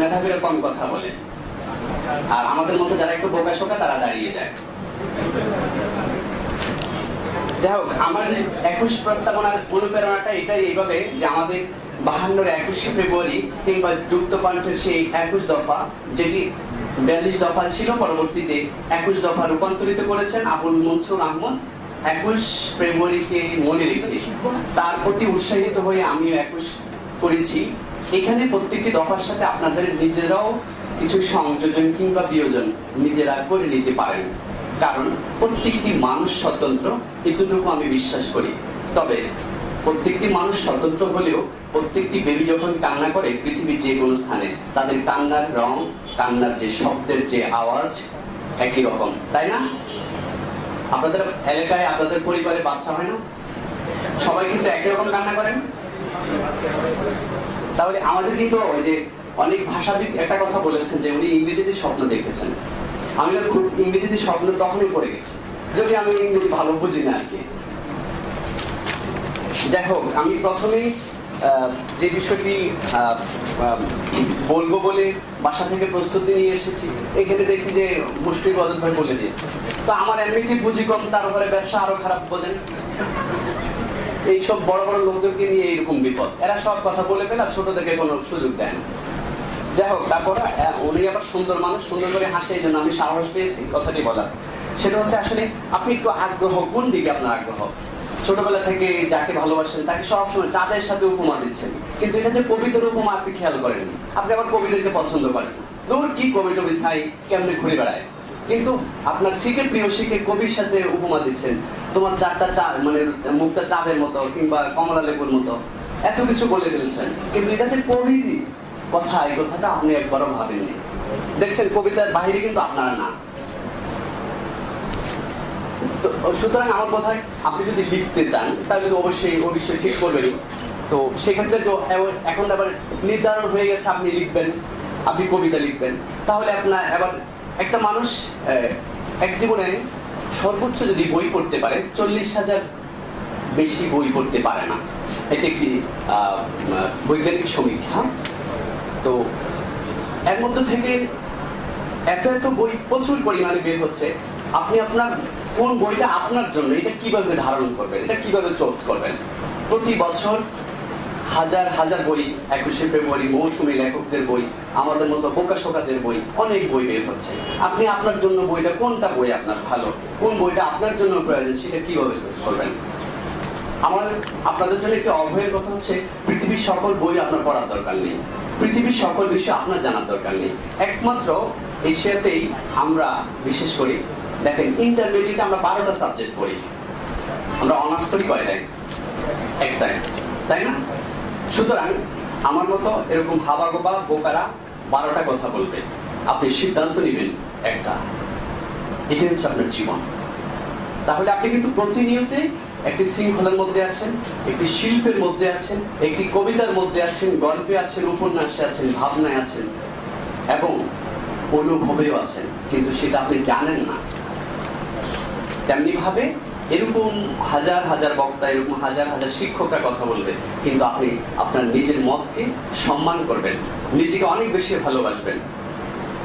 মেধাবীরা কম কথা বলে। আর আমাদের মতো যারা একটু বোকা শোকা, তারা দাঁড়িয়ে যায়। যাই হোক, আমার একুশ প্রস্তাবনার অনুপ্রেরণাটা এটাই এইভাবে যে আমাদের বাহান্নর একুশে ফেব্রুয়ারি কিংবা যুক্ত কণ্ঠের সেই একুশ দফা, যেটি বিয়াল্লিশ দফা ছিল, পরবর্তীতে একুশ দফা রূপান্তরিত করেছেন আবুল মনসুর আহমদ। একুশ ফেব্রুয়ারিকে মনে রেখে তার প্রতি উৎসাহিত হয়ে আমিও একুশ করেছি। এখানে প্রত্যেকটি দফার সাথে আপনাদের নিজেরাও কিছু সংযোজন কিংবা বিয়োজন নিজেরা করে নিতে পারেন। কারণ প্রত্যেকটি মানুষ স্বতন্ত্র, এতটুকু আমি বিশ্বাস করি। তবে প্রত্যেকটি মানুষ স্বতন্ত্র হলেও প্রত্যেকটি বেবি যখন কান্না করে পৃথিবীর যে কোনো স্থানে, তাদের কান্নার রং, কান্নার যে শব্দের যে আওয়াজ একই রকম, তাই না? আপনাদের এলাকায়, আপনাদের পরিবারে বাচ্চা হয় না? সবাই কিন্তু একই রকম কান্না করেন? তাহলে আমাদের কিন্তু ওই যে অনেক ভাষাবিদ একটা কথা বলেছেন যে উনি ইংরেজিতে স্বপ্ন দেখেছেন। আমি খুব ইংরেজিতে স্বপ্ন তখনই পড়ে গেছি যদি আমি ইংরেজি ভালো বুঝি না আর কি। যাই হোক আমি প্রথমেই আহ, যে বিষয়টি বলব বলে বাসা থেকে প্রস্তুতি নিয়ে এসেছি এখানে দেখি যে মুশফিক অজত ভাই বলে দিয়েছে। তো আমার এমনিতে পুঁজি কম তার উপরে ব্যবসা আরও খারাপ বোঝেন। এইসব বড় বড় লোকদেরকে নিয়ে এরকম বিপদ। এরা সব কথা বলে পেলে ছোটদেরকে কোনো সুযোগ দেয় না। যাই হোক, তারপর উনি আবার সুন্দর মানুষ, সুন্দর করে হাসে, এই জন্য আমি সাহস পেয়েছি কথাটি বলার। সেটা হচ্ছে আসলে আপনি একটু আগ্রহ, কোন দিকে আপনার আগ্রহ? ছোটবেলা থেকে যাকে ভালোবাসেন, তাকে সবসময় চাঁদের সাথে উপমা দিচ্ছেন। কিন্তু এটা যে কবিতার উপমা আপনি খেয়াল করেন আপনি আবার কবিদেরকে পছন্দ করেন দূর কি কবি টবি ছাই কেমনে ঘুরে বেড়ায়? কিন্তু আপনার ঠিকই প্রিয় শিখে কবির সাথে উপমা দিচ্ছেন। তোমার চারটা চা মানে মুখটা চাঁদের মতো কিংবা কমলা লেবুর মতো। এত কিছু বলে ফেলছেন। কিন্তু এটা যে কবি কথা, এই কথাটা আপনি একবারও ভাবেননি। দেখছেন, কবিতার বাহিরে কিন্তু আপনারা না। তো, সুতরাং আমার কথায় আপনি যদি লিখতে চান, তাহলে তো অবশ্যই ও বিষয়ে ঠিক করবেনই তো সেক্ষেত্রে তো এখন আবার নির্ধারণ হয়ে গেছে, আপনি লিখবেন, আপনি কবিতা লিখবেন। তাহলে আপনার এবার একটা মানুষ এক জীবনে সর্বোচ্চ যদি বই পড়তে পারে, চল্লিশ হাজার বেশি বই পড়তে পারে না। এটি একটি বৈজ্ঞানিক সমীক্ষা। তো এর মধ্যে থেকে এত এত বই প্রচুর পরিমাণে বের হচ্ছে। আপনি আপনার, কোন বইটা আপনার জন্য, এটা কীভাবে ধারণ করবেন, এটা কীভাবে চোজ করবেন? প্রতি বছর হাজার হাজার বই, একুশে ফেব্রুয়ারি, মৌসুমী লেখকদের বই, আমাদের মতো বোকা শোকাদের বই, অনেক বই বের হচ্ছে। আপনি আপনার জন্য বইটা, কোনটা বই আপনার ভালো? কোন বইটা আপনার জন্য প্রয়োজন, সেটা কীভাবে করবেন? আমার, আপনাদের জন্য একটি অভয়ের কথা হচ্ছে, পৃথিবীর সকল বই আপনার পড়ার দরকার নেই। পৃথিবীর সকল বিষয় আপনার জানার দরকার নেই। একমাত্র এশিয়াতেই আমরা, বিশেষ করি, দেখেন ইন্টারমিডিয়েট আমরা বারোটা সাবজেক্ট পড়ি। আমরা অনার্স করি কয়টাই একটাই তাই না? সুতরাং আমার মতো এরকম হাবা গোবা বোকারা বারোটা কথা বলবে। আপনি সিদ্ধান্ত নেবেন একটা। এটাই হচ্ছে আপনার জীবন। তাহলে আপনি কিন্তু প্রতিনিয়তে একটি শৃঙ্খলার মধ্যে আছেন, একটি শিল্পের মধ্যে আছেন, একটি কবিতার মধ্যে আছেন, গল্পে আছেন, উপন্যাসে আছেন, ভাবনায় আছেন, এবং অনুভবেও আছেন, কিন্তু সেটা আপনি জানেন না। তেমনি ভাবে এরকম হাজার হাজার বক্তা, এরকম হাজার হাজার শিক্ষকরা কথা বলবে, কিন্তু আপনি আপনার নিজের মতকে সম্মান করবেন, নিজেকে অনেক বেশি ভালোবাসবেন।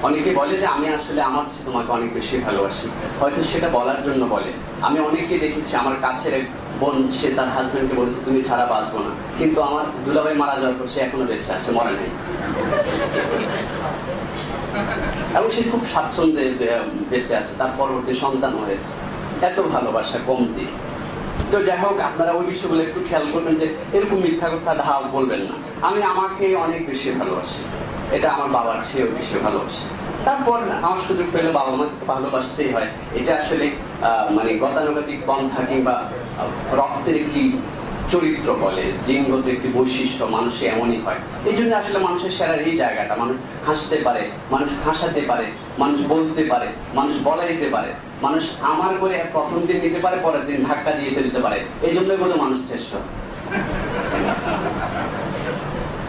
অনেকে বলে যে, আমি আসলে আমার চেয়ে তোমাকে অনেক বেশি ভালোবাসি। হয়তো সেটা বলার জন্য বলে। আমি অনেককে দেখেছি, আমার কাছের এক বোন, সে তার হাজবেন্ডকে বলেছে, তুমি ছাড়া বাঁচবো না। কিন্তু আমার দুলাভাই মারা যাওয়ার পর সে এখনও বেঁচে আছে, মরে নেই। এবং সে খুব স্বাচ্ছন্দ্যে বেঁচে আছে, তার পরবর্তী সন্তান হয়েছে। এত ভালোবাসা কমতি। তো যাই হোক, আপনারা ওই বিষয়গুলো একটু খেয়াল করবেন যে এরকম মিথ্যা কথা ঢাল বলবেন না। আমি আমাকে অনেক বেশি ভালোবাসি। এটা আমার বাবার চেয়েও বেশি ভালোবাসি। তারপর আমার সুযোগ পেলে বাবা মাকে ভালোবাসতেই হয়। এটা আসলে মানে গতানুগতিক পন্থা কিংবা রক্তের একটি চরিত্র বলে, জিনগত একটি বৈশিষ্ট্য, মানুষে এমনই হয়। এই জন্য আসলে মানুষের সেরার এই জায়গাটা, মানুষ হাসতে পারে, মানুষ হাসাতে পারে, মানুষ বলতে পারে, মানুষ বলাইতে পারে, মানুষ আমার করে প্রথম দিন নিতে পারে, পরের দিন ধাক্কা দিয়ে ফেলতে পারে। এই জন্যই বোধ মানুষ শ্রেষ্ঠ।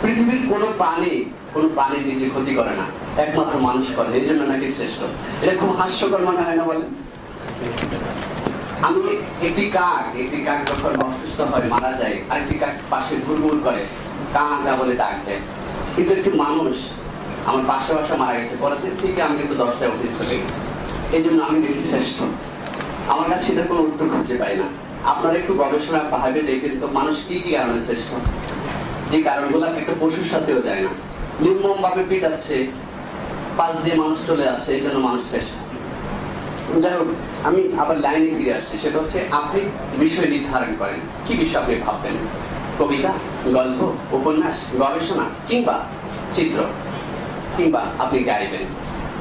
পৃথিবীর কোনো প্রাণী কোনো প্রাণী নিজে ক্ষতি করে না, একমাত্র মানুষ করে, এই জন্য নাকি শ্রেষ্ঠ। এটা খুব হাস্যকর মনে হয় না বলেন? আমি একটি কাক একটি কাক যখন অসুস্থ হয়, মারা যায়, আরেকটি কাক পাশে ঘুরঘুর করে, কাঁকা বলে ডাক দেয়। কিন্তু একটি মানুষ আমার পাশে বাসা মারা গেছে দিন থেকে আমি কিন্তু দশটায় অফিস চলে গেছি। এই জন্য আমি দেখি শ্রেষ্ঠ। আমার কাছে এটার কোনো উত্তর খুঁজে পাই না। আপনারা একটু গবেষণা ভাবে দেখেন তো, মানুষ কি কি কারণে শ্রেষ্ঠ? যে কারণগুলো একটা পশুর সাথেও যায় না। নির্মম ভাবে পিটাচ্ছে, পাশ দিয়ে মানুষ চলে যাচ্ছে, এই জন্য মানুষ শ্রেষ্ঠ। যাই হোক, আমি আবার লাইনে ফিরে আসছি। সেটা হচ্ছে, আপনি বিষয় নির্ধারণ করেন। কি বিষয় আপনি ভাববেন? কবিতা, গল্প, উপন্যাস, গবেষণা, কিংবা চিত্র, কিংবা আপনি গাইবেন।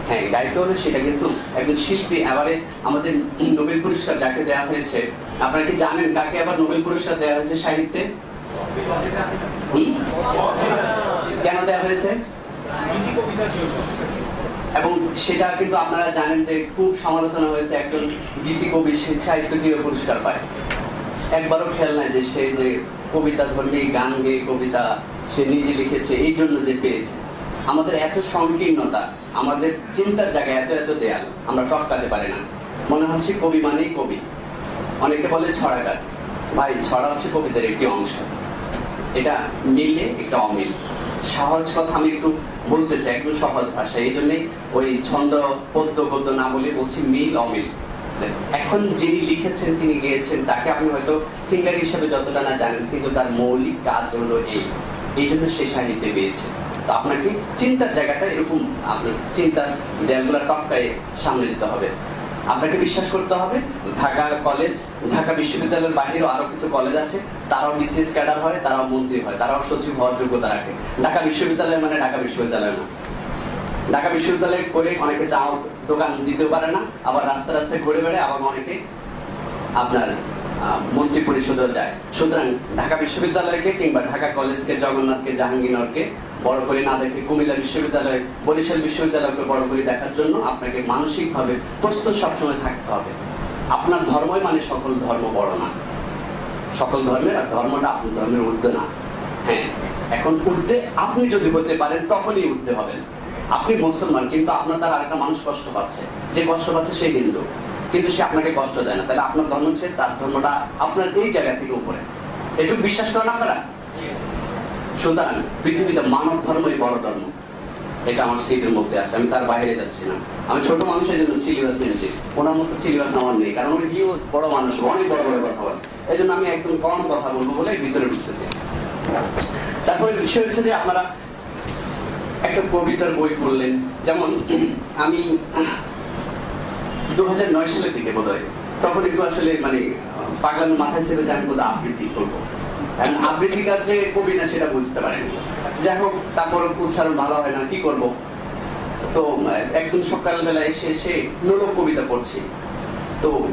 হ্যাঁ গাইতে হলে সেটা কিন্তু একজন শিল্পী এবারে আমাদের নোবেল পুরস্কার যাকে দেওয়া হয়েছে, আপনারা কি জানেন কাকে আবার নোবেল পুরস্কার দেওয়া হয়েছে সাহিত্যে? কেন দেওয়া হয়েছে? এবং সেটা কিন্তু আপনারা জানেন যে খুব সমালোচনা হয়েছে একজন গীতি কবি সে কীভাবে পুরস্কার পায়। একবারও খেয়াল নাই যে সে যে কবিতা ধর্মী, গান গেয়ে কবিতা সে নিজে লিখেছে, এই জন্য যে পেয়েছে। আমাদের এত সংকীর্ণতা, আমাদের চিন্তার জায়গায় এত এত দেয়াল, আমরা টপকাতে পারি না। মনে হচ্ছে কবি মানেই কবি। অনেকে বলে ছড়াকার। ভাই, ছড়া হচ্ছে কবিতার একটি অংশ। এটা মিলে একটা অমিল। সহজ কথা আমি একটু বলতে চাই, একটু সহজ ভাষা এই জন্যই ওই ছন্দ, পদ্য, গদ্য না বলে বলছি মিল, অমিল। এখন যিনি লিখেছেন, তিনি গিয়েছেন, তাকে আপনি হয়তো সিঙ্গার হিসেবে যতটা না জানেন, কিন্তু তার মৌলিক কাজ হলো এই। এই জন্য সে সাহিত্যে পেয়েছে তো আপনাকে চিন্তার জায়গাটা এরকম, আপনার চিন্তার দেয়ালগুলা টপকায় সামনে যেতে হবে। আপনাকে বিশ্বাস করতে হবে। ঢাকা কলেজ, ঢাকা বিশ্ববিদ্যালয়ের বাহিরেও আরও কিছু কলেজ আছে। তারাও বিসিএস ক্যাডার হয়, তারাও মন্ত্রী হয়, তারাও সচিব হওয়ার যোগ্যতা রাখে। ঢাকা বিশ্ববিদ্যালয় মানে ঢাকা বিশ্ববিদ্যালয় না ঢাকা বিশ্ববিদ্যালয়ে করে অনেকে চা দোকান দিতে পারে না, আবার রাস্তা রাস্তায় ঘুরে বেড়ে আবার অনেকে আপনার মন্ত্রী পরিষদেও যায়। সুতরাং ঢাকা বিশ্ববিদ্যালয়কে কিংবা ঢাকা কলেজকে, জগন্নাথকে, জাহাঙ্গীরনগরকে বড় করে না দেখে কুমিল্লা বিশ্ববিদ্যালয়, বরিশাল বিশ্ববিদ্যালয়কে বড় করে দেখার জন্য আপনাকে মানসিকভাবে প্রস্তুত সবসময় থাকতে হবে। আপনার ধর্মই মানে সকল ধর্ম বড় না। সকল ধর্মের আর ধর্মটা আপনার ধর্মের ঊর্ধ্বে না। হ্যাঁ এখন উঠতে আপনি যদি হতে পারেন, তখনই উঠতে হবেন। আপনি মুসলমান, কিন্তু আপনার দ্বারা আরেকটা মানুষ কষ্ট পাচ্ছে। যে কষ্ট পাচ্ছে সে হিন্দু। কিন্তু সে আপনাকে কষ্ট দেয় না। তাহলে আপনার ধর্ম হচ্ছে তার ধর্মটা আপনার এই জায়গা থেকে উপরে। এটুকু বিশ্বাস করেন আপনারা? সুতরাং পৃথিবীতে মানব ধর্মই বড় ধর্ম এটা আমার সিটের মধ্যে আছে, আমি তার বাইরে যাচ্ছি না। আমি ছোট মানুষের জন্য সিলেবাস নিয়েছি ওনার মতো সিলেবাস আমার নেই, কারণ উনি হিউজ বড় মানুষ অনেক বড় বড় কথা বলে। এই জন্য আমি একদম কম কথা বলব বলে ভিতরে ঢুকতেছি। তারপরে বিষয় হচ্ছে যে আপনারা একটা কবিতার বই পড়লেন, যেমন আমি দু হাজার নয় সালের দিকে বোধ হয় তখন একটু আসলে মানে পাগলামি মাথায় যে আমি বোধহয় আবৃত্তি করব কবি না সেটা বুঝতে যাই হোক তারপর উচ্চারণ ভালো হয় না কি করব? তো আহ, একদিন সকালবেলা এসে এসে নোলক কবিতা পড়ছি। তো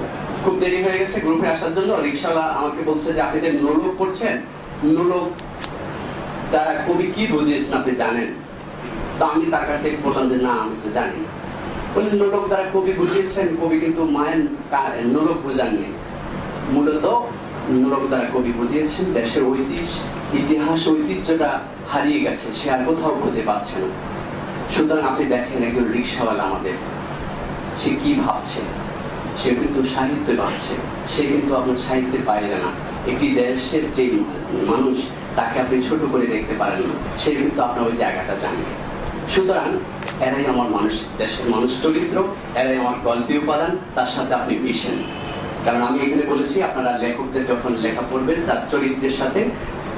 খুব দেরি হয়ে গেছে গ্রুপে আসার জন্য। রিক্সাওয়ালা আমাকে বলছে যে আপনি যে নোলক পড়ছেন নোলক তারা কবি কি বুঝিয়েছেন আপনি জানেন? তো আমি তার কাছে বললাম যে না আমি তো জানি বললেন নোলক দ্বারা কবি বুঝিয়েছেন কবি কিন্তু মায়ের নোলক বুঝাননি। মূলত নোলক দ্বারা কবি বুঝিয়েছেন, দেশের ঐতিহ্য, ইতিহাস ঐতিহ্যটা হারিয়ে গেছে, সে আর কোথাও খুঁজে পাচ্ছে না। সুতরাং আপনি দেখেন একজন রিক্সাওয়ালা আমাদের, সে কি ভাবছে? সে কিন্তু সাহিত্য ভাবছে সে কিন্তু আপনার সাহিত্যের বাইরে না। একটি দেশের যে মানুষ, তাকে আপনি ছোট করে দেখতে পারেন না, সে কিন্তু আপনার ওই জায়গাটা জানে। সুতরাং এরাই আমার মানুষ, দেশের মানুষ চরিত্র, এরাই আমার গল্পীয় উপাদান, তার সাথে আপনি মিশেন। কারণ আমি এখানে বলেছি, আপনারা লেখকদের যখন লেখা পড়বেন, তার চরিত্রের সাথে,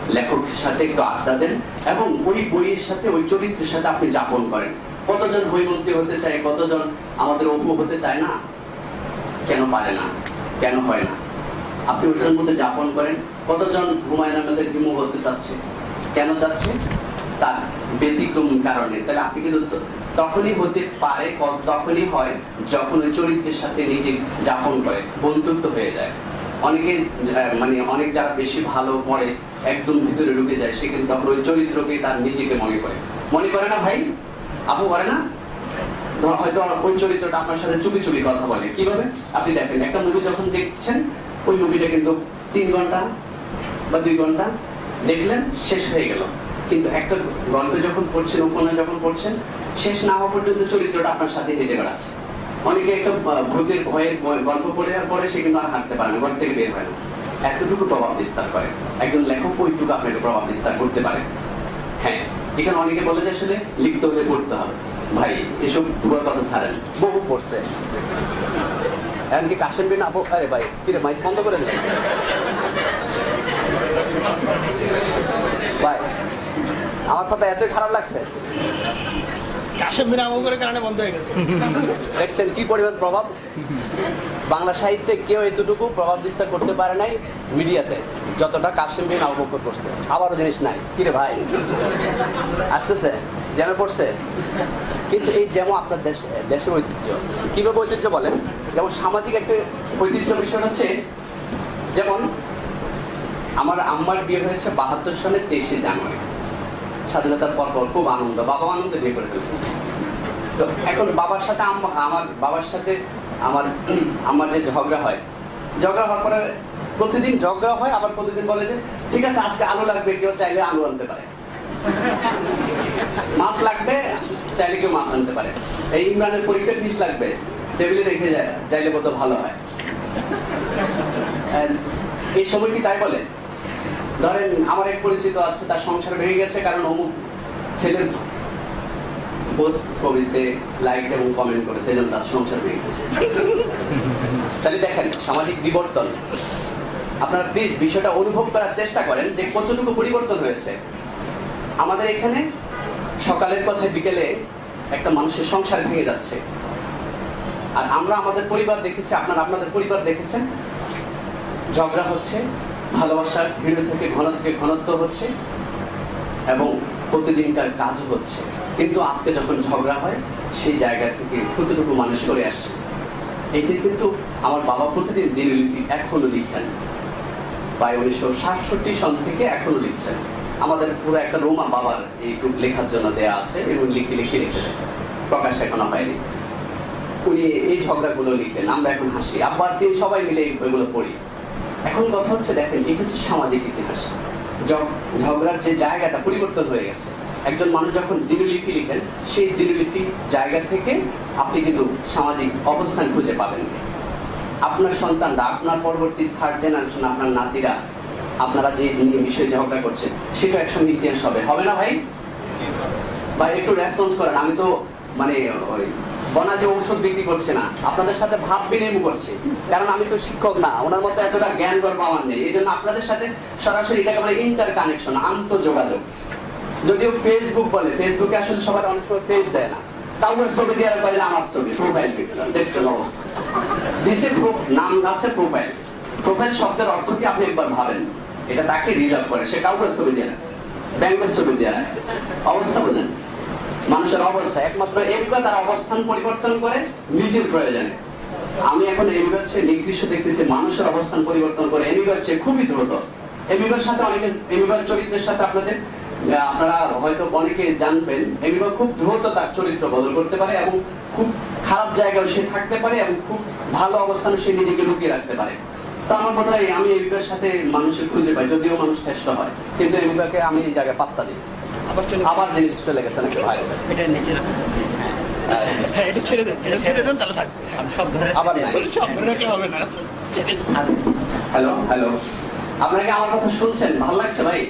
লেখকের সাথে একটু আড্ডা দেন এবং ওই বইয়ের সাথে, ওই চরিত্রের সাথে আপনি যাপন করেন। কতজন হৈমন্তী হতে চায়, কতজন আমাদের অপু হতে চায় না? কেন পারে না? কেন হয় না? আপনি ওটার মধ্যে যাপন করেন। কতজন হুমায়ুন আহমেদের হিমু হতে চাচ্ছে? কেন চাচ্ছে? তার ব্যতিক্রম কারণে। তাহলে আপনি কিন্তু তখনই হতে পারে তখনই হয় যখন ওই চরিত্রের সাথে নিজে যাপন করে, বন্ধুত্ব হয়ে যায়। অনেকে মানে অনেক যারা বেশি ভালো পড়ে একদম ভিতরে ঢুকে যায়, সে কিন্তু তখন ওই চরিত্রকে তার নিজেকে মনে করে। মনে করে না ভাই? আপু করে না? হয়তো ওই চরিত্রটা আপনার সাথে চুপি চুপি কথা বলে। কীভাবে? আপনি দেখেন, একটা মুভি যখন দেখছেন, ওই মুভিটা কিন্তু তিন ঘণ্টা বা দুই ঘণ্টা দেখলেন, শেষ হয়ে গেল। কিন্তু একটা গল্প যখন পড়ছেন, উপন্যাস যখন পড়ছেন, শেষ না হওয়া পর্যন্ত চরিত্রটা আপনার সাথে হেঁটে বেড়াচ্ছে। অনেকে একটা ভূতের ভয়ের গল্প পড়ে আর পরে সে কিন্তু আর হাঁটতে পারে না, ঘর থেকে বের হয় না। এতটুকু প্রভাব বিস্তার করে। একজন লেখক ওইটুকু আপনাকে প্রভাব বিস্তার করতে পারে। হ্যাঁ এখানে অনেকে বলে যে আসলে লিখতে হলে পড়তে হবে। ভাই, এসব পুরো কথা ছাড়েন। বহু পড়ছে। এমনকি কাশেম বিন আবু আরে ভাই কিরে মাইক বন্ধ করে দিলেন ভাই আমার কথা এতই খারাপ লাগছে। দেখছেন কি পরিমাণ প্রভাব? বাংলা সাহিত্যে কেউ এতটুকু প্রভাব বিস্তার করতে পারে নাই মিডিয়াতে যতটা কাশিম বিন আবকর করছে। আবারও জিনিস নাই। কিরে ভাই? আসতেছে? জ্যামে পড়ছে? কিন্তু এই যেমন আপনার দেশ দেশের ঐতিহ্য। কীভাবে ঐতিহ্য বলেন? যেমন সামাজিক একটা ঐতিহ্য বিষয় হচ্ছে যেমন আমার আম্মার বিয়ে হয়েছে বাহাত্তর সালের তেইশে জানুয়ারি। স্বাধীনতার পর পর খুব আনন্দ, বাবা আনন্দে বিয়ে করে ফেলছে। তো এখন বাবার সাথে আমার, বাবার সাথে আমার আমার যে ঝগড়া হয়, ঝগড়া হওয়ার পরে প্রতিদিন ঝগড়া হয়, আবার প্রতিদিন বলে যে, ঠিক আছে, আজকে আলু লাগবে, কেউ চাইলে আলু আনতে পারে। মাছ লাগবে, চাইলে কেউ মাছ আনতে পারে। এই ইমরানের পরীক্ষা ফিস লাগবে, টেবিলে রেখে যায়, চাইলে কত ভালো হয়। এই সময় কি তাই বলে? ধরেন, আমার এক পরিচিত আছে, তার সংসার ভেঙে গেছে কারণ অমুক ছেলের পোস্ট কবিতে লাইক এবং কমেন্ট করেছে, এই জন্য তার সংসার ভেঙে গেছে। তাহলে দেখেন, সামাজিক বিবর্তন। আপনারা প্লিজ বিষয়টা অনুভব করার চেষ্টা করেন যে কতটুকু পরিবর্তন হয়েছে। আমাদের এখানে সকালের কথায় বিকেলে একটা মানুষের সংসার ভেঙে যাচ্ছে। আর আমরা আমাদের পরিবার দেখেছি, আপনারা আপনাদের পরিবার দেখেছেন? ঝগড়া হচ্ছে ভালোবাসার ভিড় থেকে, ঘন থেকে ঘনত্ব হচ্ছে এবং প্রতিদিনকার কাজ হচ্ছে। কিন্তু আজকে যখন ঝগড়া হয়, সেই জায়গা থেকে কতটুকু মানুষ সরে আসছে এটি কিন্তু আমার বাবা প্রতিদিন দিনলিপি এখনও লিখেন। প্রায় উনিশশো সাতষট্টি সন থেকে এখনও লিখছেন। আমাদের পুরো একটা রোমা বাবার এইটুক লেখার জন্য দেয়া আছে এবং লিখে লিখে দেয়। প্রকাশ এখনও হয়নি উনি এই ঝগড়াগুলো লিখেন, আমরা এখন হাসি। আব্বার দিন সবাই মিলে ওইগুলো পড়ি। এখন কথা হচ্ছে, দেখেন, এটা হচ্ছে সামাজিক ইতিহাস। ঝগড়ার যে জায়গাটা পরিবর্তন হয়ে গেছে। একজন মানুষ যখন দিনলিপি লিখেন, সেই দিনলিপি জায়গা থেকে আপনি কিন্তু সামাজিক অবস্থান খুঁজে পাবেন। আপনার সন্তানরা আপনার পরবর্তী থার্ড জেনারেশন আপনার নাতিরা, আপনারা যে বিষয়ে ঝগড়া করছেন, সেটা একসঙ্গে ইতিহাস হবে। হবে না ভাই? ভাই, একটু রেসপন্স করেন। আমি তো মানে বনাজে ঔষধ বিক্রি করছে না। আপনাদের সাথে ভাব বিনিময় করছে। কারণ আমি তো শিক্ষক না, ওনার মতো এতটা জ্ঞান গর্ব আমার নেই। এই জন্য আপনাদের সাথে সরাসরি এটাকে বলে ইন্টার কানেকশন আন্তঃযোগাযোগ। যদিও ফেসবুক বলে ফেসবুকে আসলে সবার অনেক সময় পেজ দেয় না। ছবি দিয়ে আর আমার ছবি প্রোফাইল পিকচার দেখছেন অবস্থা নাম আছে প্রোফাইল প্রোফাইল শব্দের অর্থ কি আপনি একবার ভাবেন? এটা তাকে রিজার্ভ করে, সে কাউকে ছবি দিয়ে রাখছে। ব্যাংকের ছবি রাখে। অবস্থা বোঝেন? মানুষের অবস্থা একমাত্র এগুলো তার অবস্থান পরিবর্তন করে নিজের প্রয়োজনে। আমি এখন এমিবার চেয়ে দেখতেছি মানুষের অবস্থান পরিবর্তন করে এমিবার চেয়ে খুবই দ্রুত। এমিবার সাথে অনেকে এমিবার চরিত্রের সাথে আপনাদের আপনারা হয়তো অনেকে জানবেন এমিবার খুব দ্রুত তার চরিত্র বদল করতে পারে এবং খুব খারাপ জায়গায় সে থাকতে পারে এবং খুব ভালো অবস্থানে সে নিজেকে লুকিয়ে রাখতে পারে। তো আমার কথা এই, আমি এমিবার সাথে মানুষের খুঁজে পাই যদিও মানুষ শ্রেষ্ঠ হয় কিন্তু এমিবাকে আমি এই জায়গায় পাত্তা দিই। আবার জিনিস চলে গেছে নাকি ভাই? এটা নিচে রাখো। হ্যাঁ। এটা ছেড়ে দেন এটা ছেড়ে দেন তাহলে থাকবে আমি সব ধরে আবার সব ধরে রাখলে হবে না। ছেড়ে হ্যালো হ্যালো। আপনারা কি আমার কথা শুনছেন? ভালো লাগছে ভাই?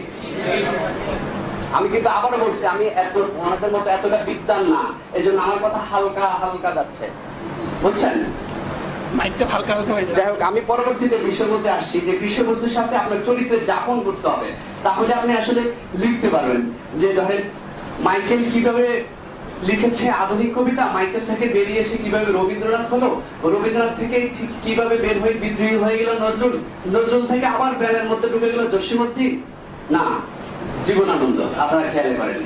আমি কিন্তু আবারও বলছি আমি এত ওনাদের মতো এতটা বিদ্যান না। এই জন্য আমার কথা হালকা হালকা যাচ্ছে। বুঝছেন? মাইকটা হালকা হালকা হয়ে যাই হোক আমি পরবর্তীতে বিষয়বস্তুতে আসছি যে বিষয়বস্তুর সাথে আপনার চরিত্রের যাপন করতে হবে। তাহলে আপনি আসলে লিখতে পারবেন। যে ধরেন, মাইকেল কীভাবে লিখেছে আধুনিক কবিতা, মাইকেল থেকে বেরিয়ে এসে কীভাবে রবীন্দ্রনাথ হলো, রবীন্দ্রনাথ থেকে ঠিক কীভাবে বের হয়ে বিদ্রোহী হয়ে গেল নজরুল নজরুল থেকে আবার ব্যানের মধ্যে ঢুকে গেল জসীমউদ্দিন না, জীবনানন্দ, আপনারা খেয়াল করেন।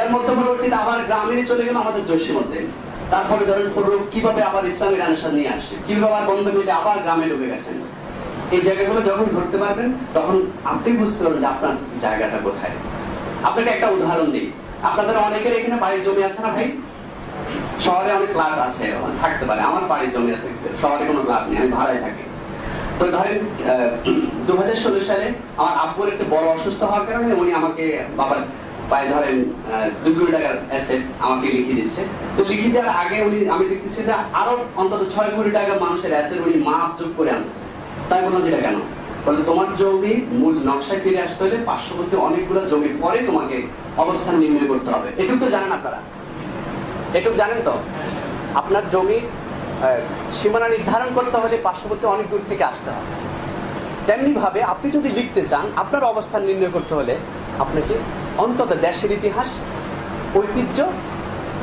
এর মধ্যে পরবর্তীতে আবার গ্রামীণে চলে গেল আমাদের জসীমউদ্দিন তারপরে ধরেন কীভাবে আবার ইসলামের আনসার নিয়ে আসছে, কীভাবে আবার বন্ধ মিলে আবার গ্রামে ঢুকে গেছেন। এই জায়গাগুলো যখন ধরতে পারবেন, তখন আপনি বুঝতে পারবেন যে আপনার জায়গাটা কোথায়। আপনাকে একটা উদাহরণ দিই। আপনাদের অনেকের এখানে বাড়ির জমি আছে না ভাই? শহরে অনেক ক্লাব আছে, থাকতে পারে। আমার বাড়ির জমি আছে, শহরে কোনো ক্লাব নেই, আমি ভাড়ায় থাকি। তো ধরেন দু হাজার ষোলো সালে আমার আব্বুর একটা বড় অসুস্থ হওয়ার কারণে উনি আমাকে বাবার পায়ে ধরেন দুই কোটি টাকার অ্যাসেট আমাকে লিখে দিচ্ছে। তো লিখে দেওয়ার আগে উনি, আমি দেখতেছি যে আরও অন্তত ছয় কোটি টাকা মানুষের অ্যাসেট উনি মাপ যোগ করে আনতেছে তাই বললাম যেটা কেন? বলে তোমার জমি মূল নকশায় ফিরে আসতে হলে পার্শ্ববর্তী অনেকগুলো জমি পরে তোমাকে অবস্থান নির্ণয় করতে হবে। এটুকু তো জানেন আপনারা। এটুকু জানেন তো? আপনার জমি সীমানা নির্ধারণ করতে হলে পার্শ্ববর্তী অনেক দূর থেকে আসতে হবে। তেমনি ভাবে আপনি যদি লিখতে চান, আপনার অবস্থান নির্ণয় করতে হলে আপনাকে অন্তত দেশের ইতিহাস, ঐতিহ্য,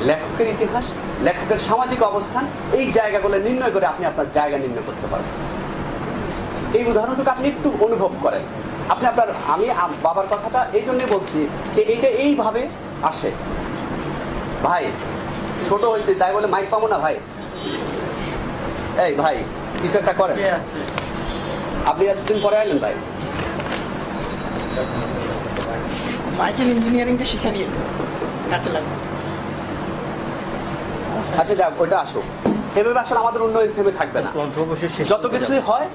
লেখকের ইতিহাস, লেখকের সামাজিক অবস্থান, এই জায়গাগুলো নির্ণয় করে আপনি আপনার জায়গা নির্ণয় করতে পারবেন। এই উদাহরণটুকু আপনি একটু অনুভব করেন। আপনি আপনার আমি বাবার কথাটা এই জন্যে বলছি যে এটা এইভাবে আসে। ভাই ছোট হয়েছে তাই বলে মাইক পাবো না ভাই? এই ভাই কিছু একটা করেন আপনি এতদিন পরে আইলেন ভাই? মাইকেল ইঞ্জিনিয়ারিংটা শিখে নিয়ে। কাজে লাগবে। আচ্ছা যাক ওইটা আসুক। এভাবে আসলে আমাদের উন্নয়ন থেমে থাকবে না। যত কিছুই হয়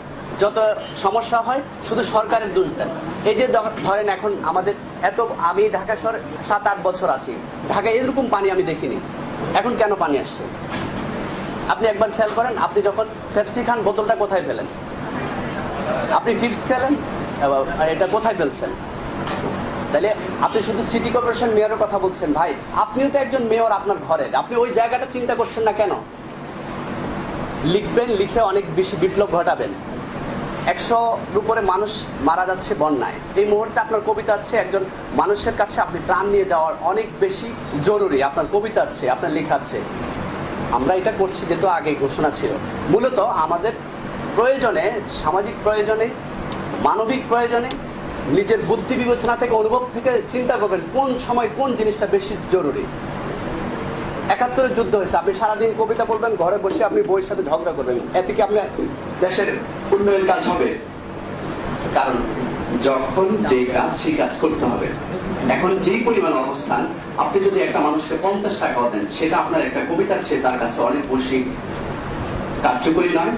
যত সমস্যা হয়, শুধু সরকারের দোষ দেন। এই যে ধরেন এখন আমাদের এত, আমি ঢাকা শহরে সাত, আট বছর আছি। ঢাকায় এরকম পানি আমি দেখিনি। এখন কেন পানি আসছে? আপনি একবার খেয়াল করেন, আপনি যখন ফেপসি খান, বোতলটা কোথায় ফেলেন? আপনি ফিপস খেলেন? এটা কোথায় ফেলছেন? তাহলে আপনি শুধু সিটি কর্পোরেশন মেয়রের কথা বলছেন। ভাই, আপনিও তো একজন মেয়র আপনার ঘরের। আপনি ওই জায়গাটা চিন্তা করছেন না কেন? লিখবেন, লিখে অনেক বেশি বিপ্লব ঘটাবেন। একশোর উপরে মানুষ মারা যাচ্ছে বন্যায়। এই মুহূর্তে আপনার কবিতা আছে, একজন মানুষের কাছে আপনি প্রাণ নিয়ে যাওয়ার অনেক বেশি জরুরি। আপনার কবিতা আছে, আপনার লেখা আছে। আমরা এটা করছি যেহেতু আগে ঘোষণা ছিল। মূলত আমাদের প্রয়োজনে, সামাজিক প্রয়োজনে, মানবিক প্রয়োজনে নিজের বুদ্ধি বিবেচনা থেকে, অনুভব থেকে চিন্তা করবেন কোন সময় কোন জিনিসটা বেশি জরুরি। একাত্তরের যুদ্ধ হয়েছে, আপনি সারাদিন কবিতা বলবেন, ঘরে বসে আপনি বইয়ের সাথে ঝগড়া করবেন। এতে কি আপনার দেশের উন্নয়ন কাজ হবে? কারণ যখন যে কাজ, সেই কাজ করতে হবে। এখন যেই পরিমাণ অবস্থান, আপনি যদি একটা মানুষকে পঞ্চাশ টাকা দেন, সেটা আপনার একটা কবিতার চেয়ে তার কাছে অনেক বেশি কার্যকরী নয়।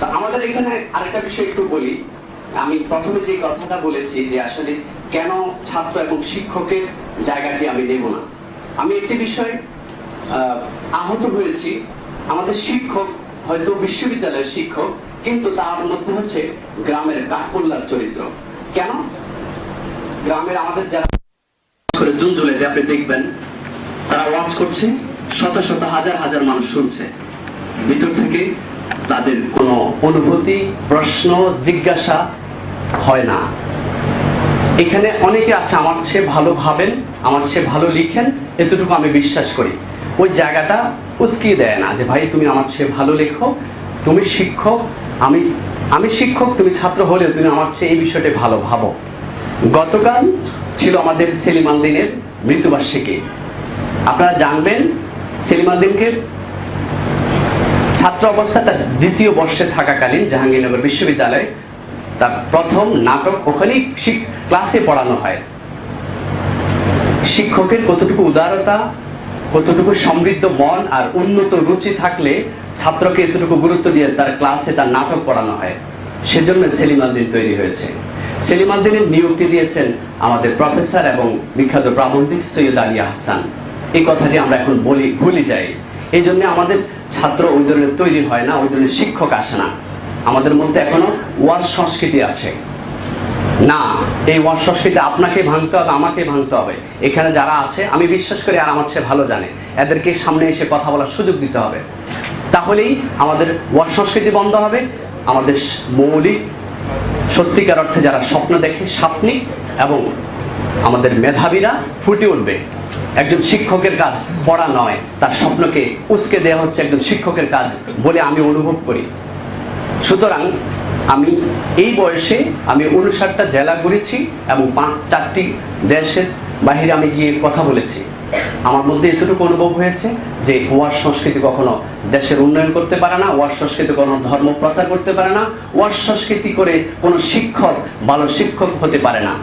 তা আমাদের এখানে আরেকটা বিষয় একটু বলি। আমি প্রথমে যে কথাটা বলেছি যে আসলে কেন ছাত্র এবং শিক্ষকের জায়গাটি আমি নেব না। আমি একটি বিষয় আহত হয়েছি। আমাদের শিক্ষক হয়তো বিশ্ববিদ্যালয়ের শিক্ষক, কিন্তু তার মধ্যে হচ্ছে গ্রামের কাঠপোল্লার চরিত্র। কেন? গ্রামের আমাদের যারা করে আপনি দেখবেন, তারা ওয়াচ করছে, শত শত হাজার হাজার মানুষ শুনছে। ভিতর থেকে তাদের কোনো অনুভূতি, প্রশ্ন, জিজ্ঞাসা হয় না। এখানে অনেকে আছে, আমার চেয়ে ভালো ভাবেন, আমার চেয়ে ভালো লিখেন, এতটুকু আমি বিশ্বাস করি। ওই জায়গাটা উস্কিয়ে দেয় না যে, ভাই, তুমি আমার চেয়ে ভালো লেখো, তুমি শিক্ষক, আমি আমি শিক্ষক, তুমি ছাত্র হলেও তুমি আমার চেয়ে এই বিষয়টা ভালো ভাবো। গতকাল ছিল আমাদের সেলিম আলদিনের মৃত্যুবার্ষিকী। আপনারা জানবেন, সেলিম আলদিনকে ছাত্র অবস্থায় তার দ্বিতীয় বর্ষে থাকাকালীন জাহাঙ্গীরনগর বিশ্ববিদ্যালয়ে তার প্রথম নাটক ওখানেই ক্লাসে পড়ানো হয়। শিক্ষকের কতটুকু উদারতা, কতটুকু সমৃদ্ধ মন আর উন্নত রুচি থাকলে ছাত্রকে এতটুকু গুরুত্ব দিয়ে তার ক্লাসে তার নাটক পড়ানো হয়। সেজন্য সেলিম আলদিন তৈরি হয়েছে। সেলিম আলদিনের নিয়োগটি দিয়েছেন আমাদের প্রফেসর এবং বিখ্যাত প্রাবন্ধিক সৈয়দ আলী আহসান। এই কথাটি আমরা এখন বলি ভুলে যাই। এই জন্য আমাদের ছাত্র ওই ধরনের তৈরি হয় না ওই ধরনের শিক্ষক আসে না। আমাদের মধ্যে এখনও ওয়াজ সংস্কৃতি আছে। না, এই ওয়াজ সংস্কৃতি আপনাকে ভাঙতে হবে, আমাকে ভাঙতে হবে। এখানে যারা আছে, আমি বিশ্বাস করি আর আমার চেয়ে ভালো জানে। এদেরকে সামনে এসে কথা বলার সুযোগ দিতে হবে। তাহলেই আমাদের ওয়াজ সংস্কৃতি বন্ধ হবে, আমাদের মৌলিক, সত্যিকার অর্থে যারা স্বপ্ন দেখে স্বপ্নিক এবং আমাদের মেধাবীরা ফুটে উঠবে। একজন শিক্ষকের কাজ পড়া নয়, তার স্বপ্নকে উস্কে দেওয়া হচ্ছে একজন শিক্ষকের কাজ বলে আমি অনুভব করি। সুতরাং আমি এই বয়সে আমি উনষাটটা জেলা ঘুরেছি এবং পাঁচ চারটি দেশের বাইরে আমি গিয়ে কথা বলেছি। আমার মধ্যে এতটুকু অনুভব হয়েছে যে ওয়ার সংস্কৃতি কখনো দেশের উন্নয়ন করতে পারে না, ওয়ার সংস্কৃতি কখনো ধর্ম প্রচার করতে পারে না, ওয়ার সংস্কৃতি করে কোনো শিক্ষক, ভালো শিক্ষক হতে পারে না।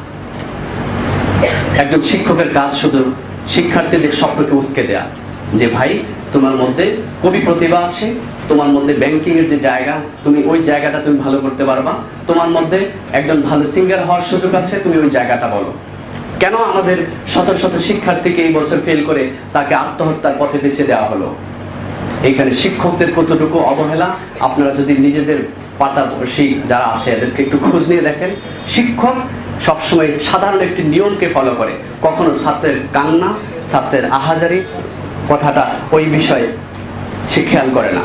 একজন শিক্ষকের কাজ শুধু শিক্ষার্থীদের স্বপ্নকে উস্কে দেয়া যে, ভাই, তোমার মধ্যে কবি প্রতিভা আছে তোমার মধ্যে ব্যাংকিং এর যে জায়গা, তুমি ওই জায়গাটা তুমি ভালো করতে পারবা। তোমার মধ্যে একজন ভালো সিঙ্গার হওয়ার সুযোগ আছে, তুমি ওই জায়গাটা বলো। কেন আমাদের শত শত শিক্ষার্থীকে এই বছর ফেল করে তাকে আত্মহত্যার পথে বেছে দেওয়া হলো? এখানে শিক্ষকদের কতটুকু অবহেলা? আপনারা যদি নিজেদের পাতাবর্ষী যারা আছে, এদেরকে একটু খোঁজ নিয়ে দেখেন। শিক্ষক সবসময় সাধারণ একটি নিয়মকে ফলো করে। কখনো ছাত্রের কান্না, ছাত্রের আহাজারি, কথাটা ওই বিষয়ে সে খেয়াল করে না।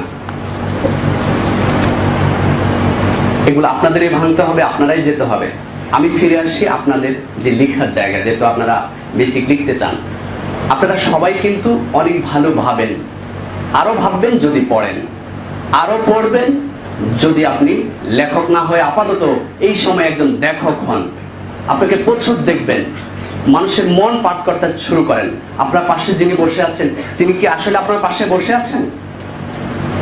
এগুলো আপনাদেরই ভাঙতে হবে, আপনারাই যেতে হবে। আমি ফিরে আসি আপনাদের যে লেখার জায়গা, যেহেতু আপনারা বেসিক লিখতে চান। আপনারা সবাই কিন্তু অনেক ভালো ভাবেন। আরও ভাববেন যদি পড়েন। আরও পড়বেন যদি আপনি লেখক না হয়ে আপাতত এই সময় একজন লেখক হন। আপনাকে প্রচুর দেখবেন। মানুষের মন পাঠ করতে শুরু করেন। আপনার পাশে যিনি বসে আছেন, তিনি কি আসলে আপনার পাশে বসে আছেন?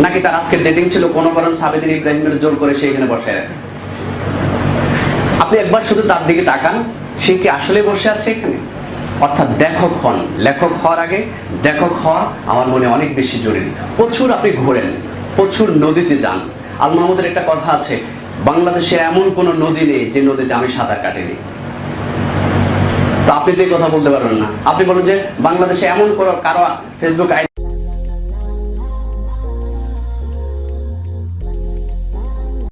নাকি তার আজকে ডেটিং ছিল? কোনো কারণ সাবেদিন ইব্রাহিমের জোর করে সে এখানে বসে আছে। আপনি একবার শুধু তার দিকে তাকান, সে কি আসলে বসে আছে এখানে? অর্থাৎ লেখক হন। লেখক হওয়ার আগে লেখক হওয়া আমার মনে অনেক বেশি জরুরি। প্রচুর আপনি ঘোরেন, প্রচুর নদীতে যান। আল মাহমুদের একটা কথা আছে, বাংলাদেশে এমন কোনো নদী নেই যে নদীতে আমি সাঁতার কাটিনি। তো আপনি তো কথা বলতে পারবেন না। আপনি বলুন যে বাংলাদেশে এমন কোনো কারও ফেসবুক আইডি